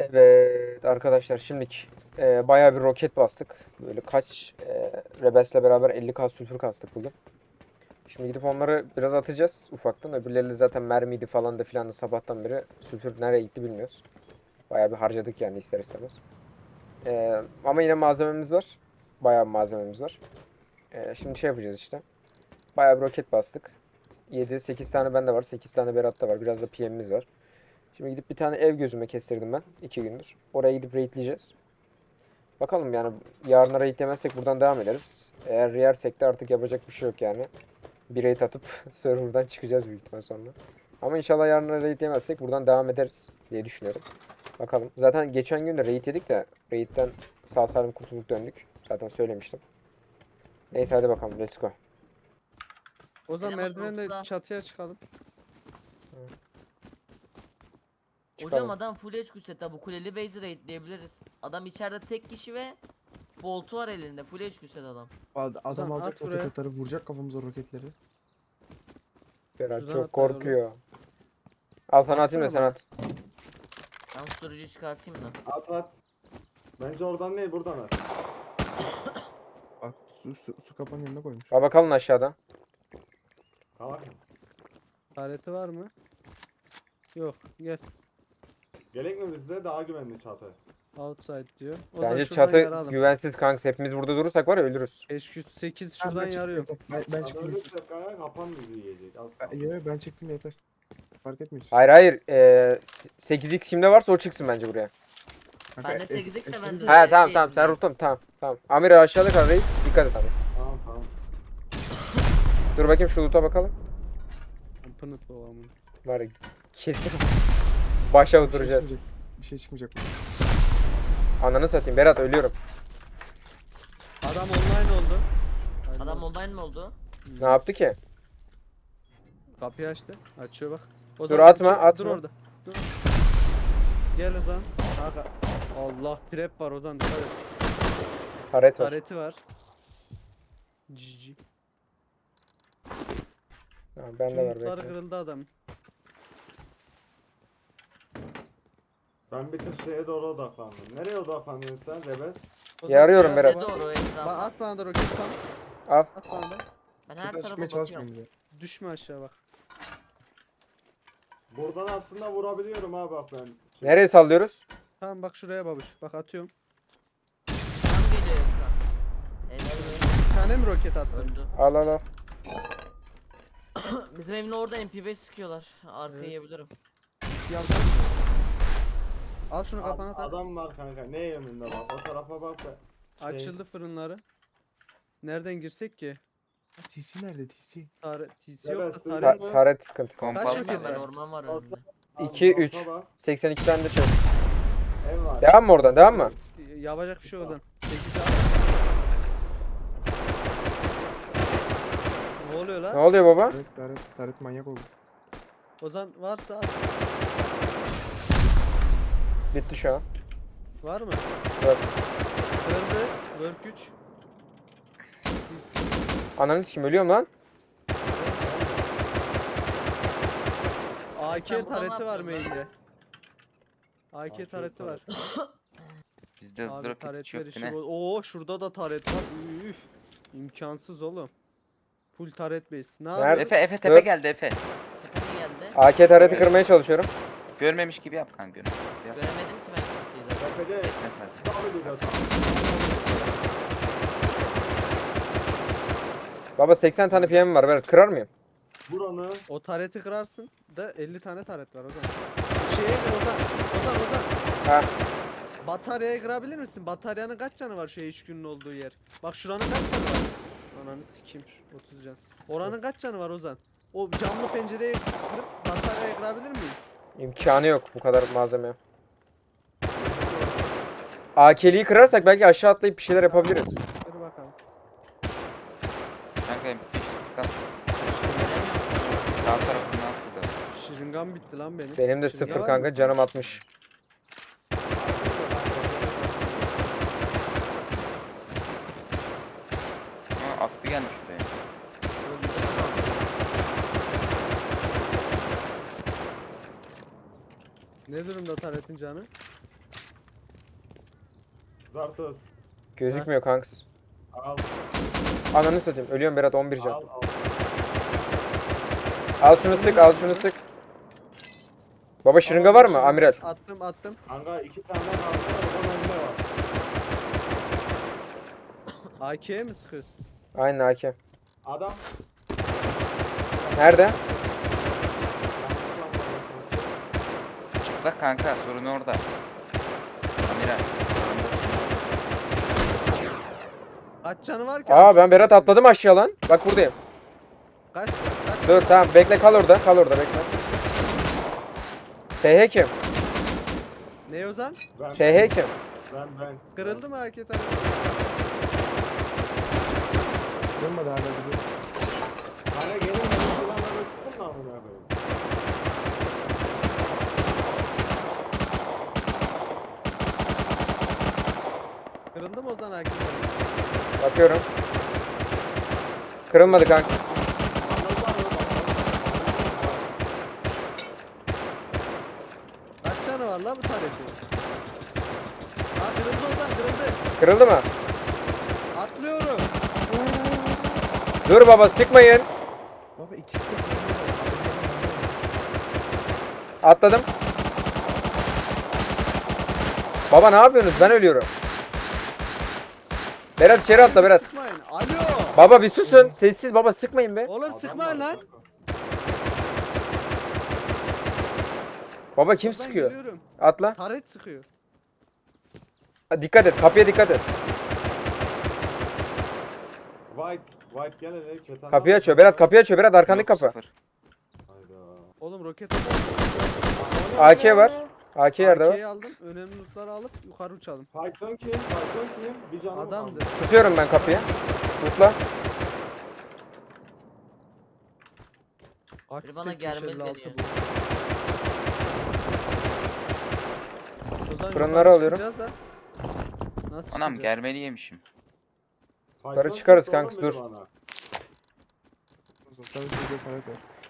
Evet arkadaşlar şimdilik e, bayağı bir roket bastık. Böyle kaç e, Rebels'le beraber 50k sülfür kastık bugün. Şimdi gidip onları biraz atacağız ufaktan. Öbürleri zaten mermiydi falan da filan da sabahtan beri sülfür nereye gitti bilmiyoruz. Bayağı bir harcadık yani ister istemez. E, ama yine malzememiz var. Bayağı bir malzememiz var. E, şimdi şey yapacağız işte. Bayağı bir roket bastık. 7-8 tane bende var. 8 tane Berat'ta var. Biraz da PM'imiz var. Şimdi gidip bir tane ev gözüme kestirdim ben. iki gündür. Oraya gidip raidleyeceğiz. Bakalım yani yarına raid yemezsek buradan devam ederiz. Eğer yersek de artık yapacak bir şey yok yani. Bir raid atıp serverdan çıkacağız büyük ihtimal sonra. Ama inşallah yarına raid yemezsek buradan devam ederiz diye düşünüyorum. Bakalım. Zaten geçen gün de raid yedik de raid'den sağ salim kurtulduk döndük. Zaten söylemiştim. Neyse hadi bakalım let's go. O zaman merdivenle çatıya çıkalım. Hocam Çıkalım. adam full HQ set bu kuleli base raidleyebiliriz. Adam içeride tek kişi ve boltu var elinde full HQ set adam. Ad- Adam alacak at buraya. roket atarı vuracak kafamıza roketleri. Berat Şuradan çok korkuyor. Al sana atayım da sen at. Ben storage'ı çıkartayım da. At at. Bence oradan değil buradan at. Bak su, su, su kapanın yanına koymuş. Baba kalın aşağıda. Tamam. Tareti var mı? Yok gel. Gerek mi bizde daha güvenli çatı. Outside diyor. O Bence çatı güvensiz kanks. Hepimiz burada durursak var ya ölürüz. 508 Ben- şuradan ben yarıyor. çıktım. Ben, ben çıktım. kapan bizi yiyecek. Az Ben, çıktım yeter. Fark etmiyor. Hayır hayır. Ee, 8x kimde varsa o çıksın bence buraya. Bende F- 8x de bende. Ha tamam tamam sen ruhtan tamam tamam. Amir aşağıda kal reis. Dikkat et abi. Tamam tamam. Dur bakayım şu loot'a bakalım. Pınıt babamın. Var ya, kesin başa Bir şey oturacağız. çıkmayacak. Bir şey çıkmayacak. Ananı satayım Berat ölüyorum. Adam online oldu. Adam online mi oldu? Ne yaptı ki? Kapıyı açtı. Açıyor bak. O Dur, zaman atma, çık- atma. Dur orada. Dur. Gel o zaman. Kanka. Allah trap var Ozan dikkat et. Taret var. Tareti var. Cici. Ben de var bekle. kırıldı adam. Ben bir tık şeye doğru odaklandım. Nereye odaklanıyorsun sen Rebel? Ozan Yarıyorum biraz Berat. Doğru o Ba- etrafa. at bana da roket tam. Al. At bana da. Ben her tarafa çıkmaya bakıyorum. çalışmayın. Düşme aşağı bak. Buradan aslında vurabiliyorum ha bak ben. Şey- Nereye sallıyoruz? Tamam bak şuraya babuş. Bak atıyorum. Tam geliyor ekran. Evet, Bir tane mi roket attın? öldü. Al al al. Bizim evin orada MP5 sıkıyorlar. Arkayı Evet. yiyebilirim. Mı? Al şunu kafana tak. Adam var kanka ne yönünde bak o tarafa bak da. Açıldı fırınları. Nereden girsek ki? TC nerede TC? Tare TC yok da taret. Ta- taret sıkıntı. Kaç var, var? orman var önümde. Al, 2 orta 3 bak, 82 tane de şey. Ev var. Devam mı oradan? Devam mı? Yapacak bir şey Ozan. 8 al. Ne oluyor Ne lan? oluyor baba? Taret, taret, taret manyak oldu. Ozan varsa at. Bitti şu an. Var mı? Var. Kırıldı. Work 3. Ananı sikim ölüyorum lan. AK Sen buradan tareti var lan? main'de. AK AK tareti var. Bizde hızlı Abi roket hiç taretler yok işi ne? boz- Oo şurada da taret var. Üf. İmkansız oğlum. Full taret base. Ne Nerede? yapıyorsun? Efe Efe tepe geldi Efe. Tepeme geldi. AK tareti kırmaya çalışıyorum. Görmemiş gibi yap kanka. Yap. Göremedim ki ben kimseyi zaten. Tepede Bekle sen. Abi bir dakika. Baba 80 tane PM var. Berat kırar mıyım? Buranı O tareti kırarsın da 50 tane taret var Ozan. Şeye kır Ozan. Ozan Ozan. Ha. Bataryaya kırabilir misin? Bataryanın kaç canı var şu HQ'nun olduğu yer? Bak şuranın kaç canı var? Ananı sikeyim. 30 can. Oranın kaç canı var Ozan? O camlı pencereyi kırıp bataryaya kırabilir miyiz? İmkanı yok bu kadar malzeme. AK'liyi kırarsak belki aşağı atlayıp bir şeyler yapabiliriz. Hadi bakalım. Kanka bir dikkat. Göremiyorum. Sağ tarafından attı da. Şırıngan bitti lan benim. Benim de sıfır var kanka canım 60. Ama aklı gelmiş şuraya. Öldürdüm ama. Ne durumda taretin canı? Zartos. Gözükmüyor kanks. Al. Ananı satayım. Ölüyorum Berat 11 can. Al al. Al şunu sık, al şunu sık. Baba şırınga var mı amiral? Attım attım. Kanka iki tane kaldı. Oradan önde var. AK'ye mi sıkıyorsun? Aynen hakem. Adam. Nerede? Çıplak kanka sorun orada. Amiral. Kaç canı var ki? Aa ben Berat atladım aşağı lan. Bak buradayım. Kaç? Kaç? Dur tamam bekle kal orada. Kal orada bekle. TH kim? Ne Ozan? Ben, TH kim? ben ben. Kırıldı mı AK tabii? Dönmedi hala gidiyor. Hani gelin benim silahları sıkın mı Kırıldı mı Ozan AK? Bakıyorum. Kırılmadı kanka. Kaç canı var la bu tarifi? Ha kırıldı Ozan kırıldı. Kırıldı mı? Atlıyorum. Dur baba sıkmayın. Baba ikisi de Atladım. Baba ne yapıyorsunuz? Ben ölüyorum. Berat içeri atla Berat. Sıkmayın. Alo. Baba bir susun. Sessiz baba sıkmayın be. Oğlum sıkmayın lan. Baba kim sıkıyor? geliyorum. Atla. Taret sıkıyor. Ha, Dikkat et. Kapıya dikkat et. White. White gel hele. Ketan Kapıyı açıyor. Berat kapıyı açıyor. Berat arkandaki kapı. sıfır. Hayda. Oğlum roket AK var. AK yerde var. AK'yi aldım. Önemli lootları alıp yukarı uçalım. Python kim? Python kim? Bir canım Adamdı. kaldı. Tutuyorum ben kapıyı. Tutla. Aksi bana 556 deniyor. Fırınları yukarı alıyorum. Nasıl Anam çıkacağız? germeli yemişim. Python çıkarız kanks, dur.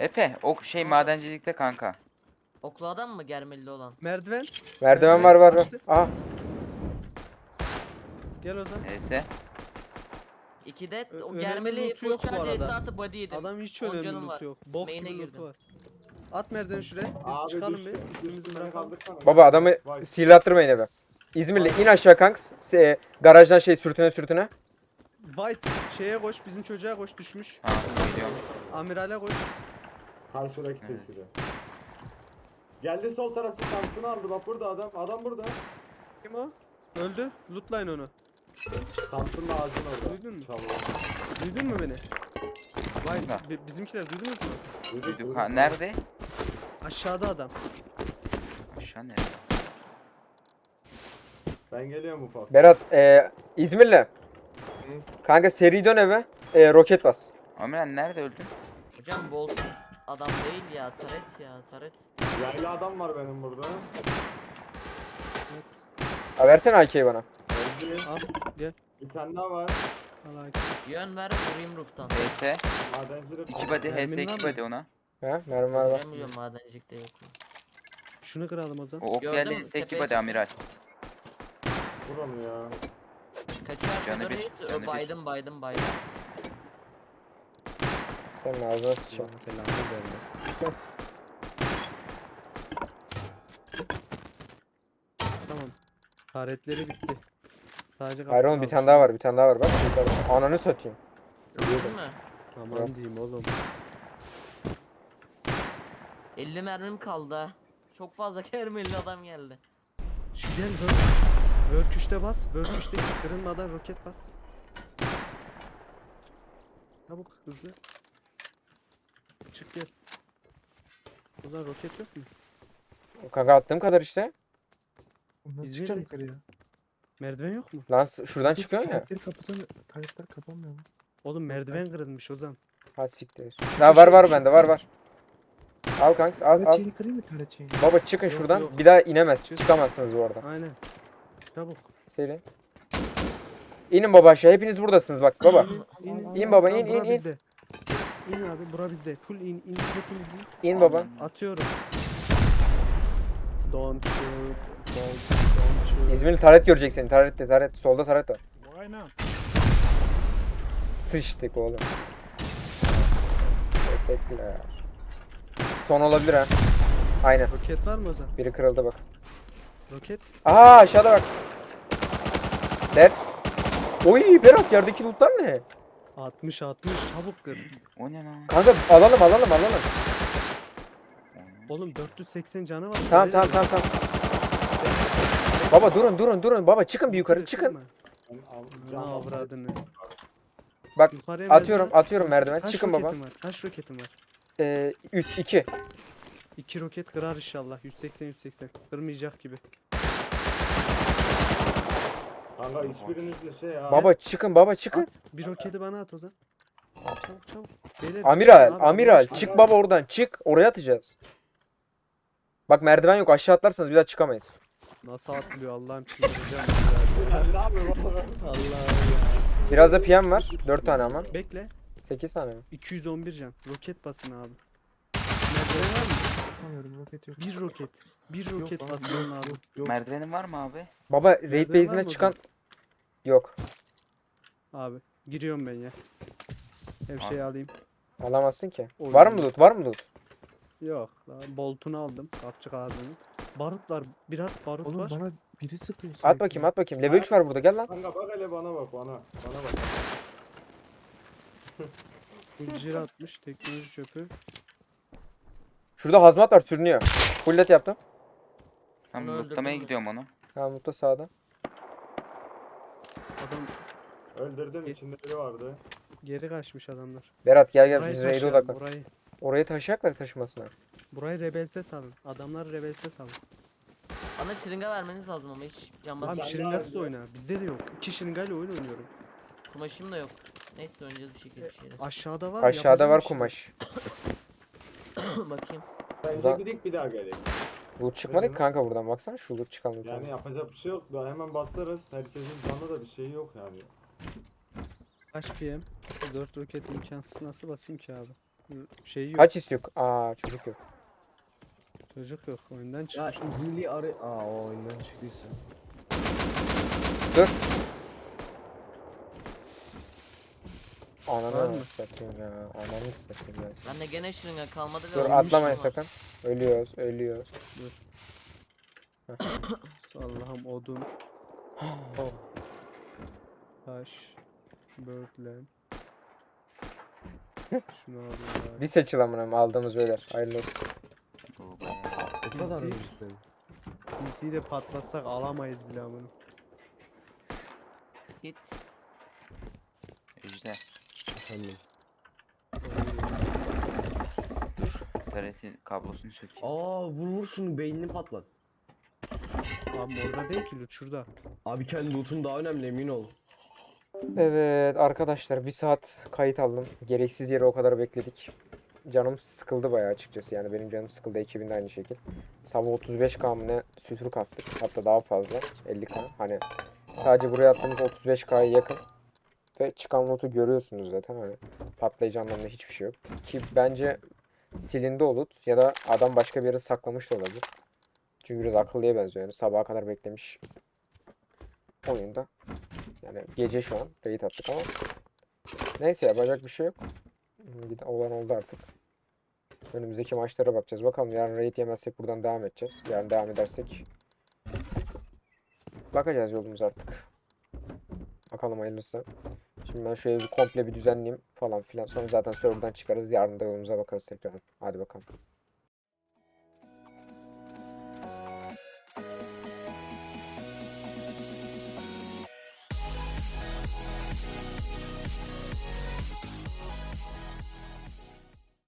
Efe o şey madencilikte kanka. Oklu adam mı germeli olan? Merdiven. Merdiven var var var. Açtı. Aha. Gel Ozan. Neyse. İki de Ö- o önemli germeli loot'u yok bu full charge arada. S artı body yedim. Adam hiç 10 önemli canım loot var. yok. Bok Main'e gibi loot girdim. var. At merdiveni şuraya. Biz Abi çıkalım bir. Üstümüzü bırakalım. kaldırsana. Baba adamı Vay. silattırmayın eve. İzmirli in aşağı kanks. Se- garajdan şey sürtüne sürtüne. White şeye koş. Bizim çocuğa koş düşmüş. Ha gidiyorum. Amirale koş. Karşıdaki tesiri. Geldi sol tarafta Samsun'u aldı bak burada adam. Adam burada. Kim o? Öldü. Lootlayın onu. Samsun'un ağacın orada. Duydun mu? Çalıyor. Duydun mu beni? Vay Duydum. bi- bizimkiler duydunuz mu? Duyduk, Duyduk. Ha, nerede? Aşağıda adam. Şu an nerede? Ben geliyorum ufak. Berat e, İzmirli. Kanka seri dön eve. E, roket bas. Amiral nerede öldün? Hocam Bolt adam değil ya. Taret ya. Taret. Yaylı adam var benim burada. Evet. Ha, versene AK'yi bana. Öldü. Al gel. Bir tane daha var. Al AK. Yön ver vurayım roof'tan. HS. Madencilik. 2 body HS Mermin 2 var mı? body ona. Ha, mermi var var. Bilmiyorum madencilikte yok. mu? Şunu kıralım o zaman. O ok Gördün geldi mü? HS 2 Tepeye body amiral. Vur onu ya. Kaçıyor Canı arkada bir, canı bir. Baydım baydım baydım. Senin ağzına sıçacağım. Allah belanı vermez. tamam. Taretleri bitti. Sadece Hayır oğlum bir tane daha var bir tane daha var bak. Tane- Ananı satayım. Gördün mü? Aman diyeyim oğlum. 50 mermim kaldı ha. Çok fazla germeli adam geldi. Şu gel Wörküş. Wörküş'te bas. Wörküş'te kırılmadan roket bas. Çabuk hızlı. Çık gel. O zaman roket yok mu? Kanka attığım kadar işte. Nasıl çıkacağım yukarıya? Merdiven yok mu? Lan s- şuradan çıkıyor ya. Taretleri kapatamıyor. Taretler kapanmıyor mu? Oğlum merdiven kırılmış Ozan. Ha siktir. Daha var var bende var var. Al kanks al al. şeyini kırayım mı taret şeyini? Baba çıkın Yok, şuradan. yok. Bir daha inemez. Çıkamazsınız bu arada. Aynen. Çabuk. Seri. İnin baba aşağı. Hepiniz buradasınız bak baba. İn, İn baba, Tamam, in, bura in, in. bizde. İn abi bura bizde. Full in in hepimiz in. İn baba. Atıyorum. Don't shoot. Don't, don't shoot. İzmirli taret görecek seni. Taret de taret. Solda taret var. Sıçtık oğlum. Bekle. Son olabilir ha. Aynen. Roket var mı Ozan? Biri kırıldı bak. Roket. Aa aşağıda bak. Dead. Oy Berat yerdeki lootlar ne? 60 60 çabuk kır. O ne lan? Kanka alalım alalım alalım. Oğlum 480 canı var. Tamam tamam tamam tamam. Baba durun durun durun baba çıkın bir yukarı çıkın. Ne avradını. Bak, Yukarıya Atıyorum merdiven. atıyorum merdiven. Kaç Çıkın baba. roketin var? Kaç roketin var? Ee, 3 2. 2 roket kırar inşallah. 180 180. Kırmayacak gibi. Kanka hiçbiriniz de şey ya. Baba çıkın baba çıkın. At. Bir roketi bana at Ozan. Çabuk çabuk. Beyler, Amiral, çıkın abi, amiral Allah çık baba oradan çık. Oraya atacağız. Bak merdiven yok aşağı atlarsanız bir daha çıkamayız. Nasıl atlıyor Allah'ım çıldıracağım. Ne oğlum? Ya. Biraz da PM var. 4 tane ama. Bekle. 8 tane mi? 211 can. Roket basın abi. Merdiven var mı? Sanıyorum roket yok. Bir roket. Bir roket abi, basın abi. Yok yok. Merdivenin var mı abi? Baba raid Merdiven var base'ine mı çıkan yok. Abi. Giriyorum ben ya. Her Al. şeyi alayım. Alamazsın ki. Oy. Var mı loot? Var mı loot? Yok. Boltunu aldım. Kapçık ağzını. Barut var. Biraz barut Oğlum var. bana biri sıkıyor At sürekli. bakayım at bakayım. Level 3 var burada gel lan. Kanka bak hele bana bak bana. Bana bak. Full atmış. Teknoloji çöpü. Şurada hazmat var sürünüyor. Fullet yaptım. Tamam Onu lootlamaya gidiyorum onu. Ha mutlu sağda. Adam Öldürdüm içinde biri vardı. geri kaçmış adamlar. Berat gel gel Burayı biz raid'e taşıyalım, odaklan. Burayı. Orayı taşıyacaklar taşımasına. Burayı rebelse salın. Adamları rebelse salın. Bana şırınga vermeniz lazım ama hiç can Abi basıyor. şırıngasız oyna. Bizde de yok. İki şırıngayla oyun oynuyorum. Kumaşım da yok. Neyse oynayacağız bir şekilde bir şeyler. Aşağıda var. Aşağıda yapacağım var bir şey. kumaş. Bakayım. Bence Buradan- gidik bir daha gelin. Loot çıkmadı ki kanka buradan baksana şu loot çıkan loot. Yani yapacak bir şey yok. Daha hemen basarız. Herkesin canı da bir şey yok yani. Kaç PM? 4 roket imkansız nasıl basayım ki abi? Şey yok. Kaç istiyor? Aa çocuk yok. Çocuk yok. Oyundan Ya çıkmış. İzmirli arı... Aa o oyundan çıktıysa. Var Ananı mı? satayım ya. Ananı satayım ya. Ben de gene şırınga kalmadı ve Dur atlamayın var. sakın. Ölüyoruz ölüyoruz. Allah'ım odun. oh. Taş. Birdland. Şunu alayım abi. Bir seçil amına aldığımız beyler. Hayırlı olsun. O kadar mı? PC'yi de patlatsak alamayız bile amına. Git. Ejder. Efendim. Taretin kablosunu sökeyim. Aa vur vur şunu beynini patlat. Abi orada değil ki loot şurada. Abi kendi loot'un daha önemli emin ol. Evet arkadaşlar bir saat kayıt aldım. Gereksiz yere o kadar bekledik. Canım sıkıldı bayağı açıkçası yani benim canım sıkıldı ekibin de aynı şekil. Sabah 35k mı ne sülfür kastık hatta daha fazla 50k hani sadece buraya attığımız 35k'ya yakın ve çıkan notu görüyorsunuz zaten hani patlayıcı anlamda hiçbir şey yok ki bence silindi o loot ya da adam başka bir yere saklamış da olabilir. Çünkü biraz akıllıya benziyor yani sabaha kadar beklemiş oyunda. Yani gece şu an raid attık ama neyse yapacak bir şey yok. Hmm, olan oldu artık. Önümüzdeki maçlara bakacağız. Bakalım yarın raid yemezsek buradan devam edeceğiz. Yarın devam edersek bakacağız yolumuz artık. Bakalım hayırlısı. Şimdi ben şu evi komple bir düzenleyeyim falan filan. Sonra zaten serverdan çıkarız. Yarın da yolumuza bakarız tekrar. Hadi bakalım.